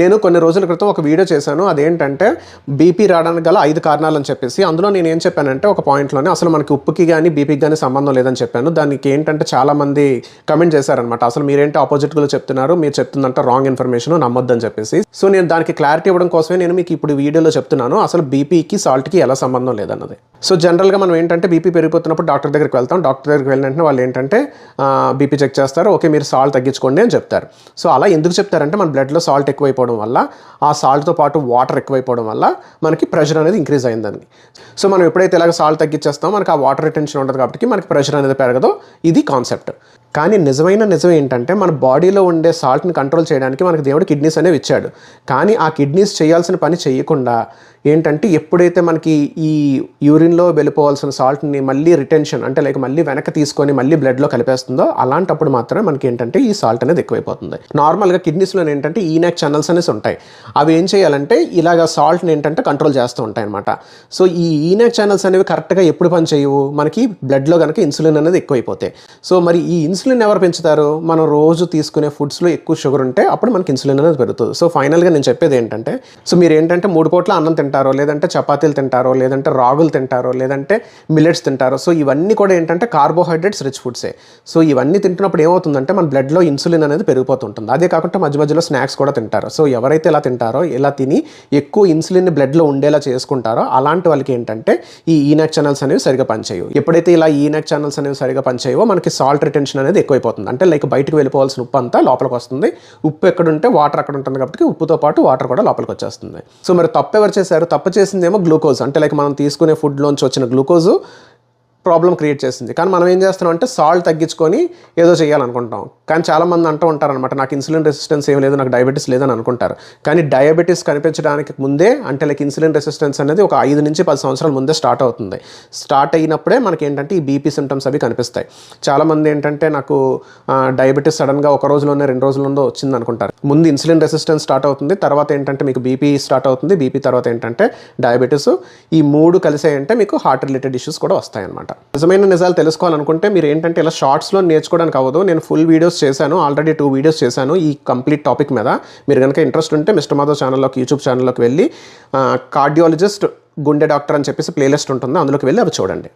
నేను కొన్ని రోజుల క్రితం ఒక వీడియో చేశాను. అదేంటంటే బీపీ రావడానికి గల ఐదు కారణాలు అని చెప్పేసి. అందులో నేను ఏం చెప్పానంటే ఒక పాయింట్లోనే అసలు మనకి ఉప్పుకి కానీ బీపీకి కానీ సంబంధం లేదని చెప్పాను. దానికి ఏంటంటే చాలా మంది కమెంట్ చేశారనమాట అసలు మీరేంటి ఆపోజిట్గా చెప్తున్నారు? మీరు చెప్తుందంటే రాంగ్ ఇన్ఫర్మేషన్ నమ్మొద్దని చెప్పేసి. సో నేను దానికి క్లారిటీ ఇవ్వడం కోసమే నేను మీకు ఇప్పుడు వీడియోలో చెప్తున్నాను. అసలు బీపీకి సాల్ట్కి ఎలా సంబంధం లేదన్నది. సో జనరల్గా మనం ఏంటంటే బీపీ పెరిగిపోతున్నప్పుడు డాక్టర్ దగ్గరికి వెళ్తాం. డాక్టర్ దగ్గరికి వెళ్ళిన వెంటనే వాళ్ళు ఏంటంటే బీపీ చెక్ చేస్తారు. ఓకే మీరు సాల్ట్ తగ్గించుకోండి అని చెప్తారు. సో అలా ఎందుకు చెప్తారంటే మన బ్లడ్లో సాల్ట్ ఎక్కువైపోవడం వల్ల ఆ సాల్ట్తో పాటు వాటర్ ఎక్కువైపోవడం వల్ల మనకి ప్రెషర్ అనేది ఇంక్రీజ్ అయిందని సో మనం ఎప్పుడైతే ఇలాగ సాల్ట్ తగ్గించేస్తామో మనకి ఆ వాటర్ రిటెన్షన్ ఉండదు కాబట్టి మనకి ప్రెషర్ అనేది పెరగదు. ఇది కాన్సెప్ట్. కానీ నిజమైన నిజం ఏంటంటే మన బాడీలో ఉండే సాల్ట్ని కంట్రోల్ చేయడానికి మనకి దేవుడు కిడ్నీస్ అనేవి ఇచ్చాడు. కానీ ఆ కిడ్నీస్ చేయాల్సిన పని చేయకుండా ఏంటంటే ఎప్పుడైతే మనకి ఈ యూరిన్లో వెళ్ళిపోవాల్సిన సాల్ట్ని మళ్ళీ రిటెన్షన్ అంటే లైక్ మళ్ళీ వెనక్కి తీసుకొని మళ్ళీ బ్లడ్లో కలిపేస్తుందో అలాంటప్పుడు మాత్రమే మనకి ఏంటంటే ఈ సాల్ట్ అనేది ఎక్కువైపోతుంది. నార్మల్గా కిడ్నీస్లో ఏంటంటే ఈనాక్ ఛానల్స్ అనేసి ఉంటాయి. అవి ఏం చేయాలంటే ఇలాగ సాల్ట్ని ఏంటంటే కంట్రోల్ చేస్తూ ఉంటాయి అనమాట సో ఈ ఈనాక్ ఛానల్స్ అనేవి కరెక్ట్గా ఎప్పుడు పని చేయవు మనకి బ్లడ్లో కనుక ఇన్సులిన్ అనేది ఎక్కువైపోతాయి సో మరి ఈ ఇన్సులిన్ ఎవరు పెంచుతారు? మనం రోజు తీసుకునే ఫుడ్స్లో ఎక్కువ షుగర్ ఉంటే అప్పుడు మనకి ఇన్సులిన్ అనేది పెరుగుతుంది. సో ఫైనల్గా నేను చెప్పేది ఏంటంటే సో మీరు ఏంటంటే మూడు పూట్ల అన్నం తింటారో లేదంటే చపాతీలు తింటారో లేదంటే రాగులు తింటారో లేదంటే మిల్లెట్స్ తింటారో సో ఇవన్నీ కూడా ఏంటంటే కార్బోహైడ్రేట్స్ రిచ్ ఫుడ్సే. సో ఇవన్నీ తింటున్నప్పుడు ఏమవుతుందంటే మన బ్లడ్లో ఇన్సులిన్ అనేది పెరిగిపోతుంటుంది. అదే కాకుండా మధ్య మధ్యలో స్నాక్స్ కూడా తింటారు. సో ఎవరైతే ఇలా తింటారో ఇలా తిని ఎక్కువ ఇన్సులిన్ బ్లడ్లో ఉండేలా చేసుకుంటారో అలాంటి వాళ్ళకి ఏంటంటే ఈ ఈనాక్ ఛానల్స్ అనేవి సరిగా పనిచేయవు. ఎప్పుడైతే ఇలా ఈనాక్ ఛానల్స్ అనేవి సరిగా పనిచేయవో మనకి సాల్ట్ రిటెన్షన్ అనేది ఎక్కువైపోతుంది. అంటే లైక్ బయటకు వెళ్ళిపోవాల్సిన ఉప్పు అంతా లోపలికి వస్తుంది. ఉప్పు ఎక్కడ ఉంటే వాటర్ అక్కడ ఉంటుంది కాబట్టి ఉప్పుతో పాటు వాటర్ కూడా లోపలికి వచ్చేస్తుంది. సో మరి తప్పు ఎవరు చేశారు? తప్పు చేసిందేమో గ్లూకోజ్. అంటే లైక్ మనం తీసుకునే ఫుడ్లోంచి వచ్చిన గ్లూకోజు ప్రాబ్లం క్రియేట్ చేసింది. కానీ మనం ఏం చేస్తున్నాం అంటే సాల్ట్ తగ్గించుకొని ఏదో చేయాలనుకుంటాం కానీ చాలామంది అంటూ ఉంటారనమాట నాకు ఇన్సులిన్ రెసిస్టెన్స్ ఏం లేదు నాకు డయాబెటీస్ లేదని అనుకుంటారు. కానీ డయాబెటీస్ కనిపించడానికి ముందే అంటే లైక్ ఇన్సులిన్ రెసిస్టెన్స్ అనేది ఒక ఐదు నుంచి పది సంవత్సరాల ముందే స్టార్ట్ అవుతుంది. స్టార్ట్ అయినప్పుడే మనకి ఏంటంటే ఈ బీపీ సిమ్టమ్స్ అవి కనిపిస్తాయి. చాలామంది ఏంటంటే నాకు డయాబెటీస్ సడన్గా ఒక రోజులోనే రెండు రోజుల్లో వచ్చింది అనుకుంటారు ముందు ఇన్సులిన్ రెసిస్టెన్స్ స్టార్ట్ అవుతుంది తర్వాత ఏంటంటే మీకు బీపీ స్టార్ట్ అవుతుంది బీపీ తర్వాత ఏంటంటే డయాబెటీస్. ఈ మూడు కలిసాయంటే మీకు హార్ట్ రిలేటెడ్ ఇష్యూస్ కూడా వస్తాయన్నమాట. నిజమైన నిజాలు తెలుసుకోవాలనుకుంటే మీరు ఏంటంటే ఇలా షార్ట్స్లో నేర్చుకోవడానికి అవ్వదు. నేను ఫుల్ వీడియోస్ వీడియోస్ చేశాను. ఆల్రెడీ టూ వీడియోస్ చేశాను ఈ కంప్లీట్ టాపిక్ మీద. మీరు కనుక ఇంట్రెస్ట్ ఉంటే మిస్టర్ మాధవ్ ఛానల్లోకి యూట్యూబ్ ఛానల్లోకి వెళ్ళి కార్డియాలజిస్ట్ గుండె డాక్టర్ అని చెప్పేసి ప్లేలిస్ట్ ఉంటుంది. అందులోకి వెళ్ళి అవి చూడండి.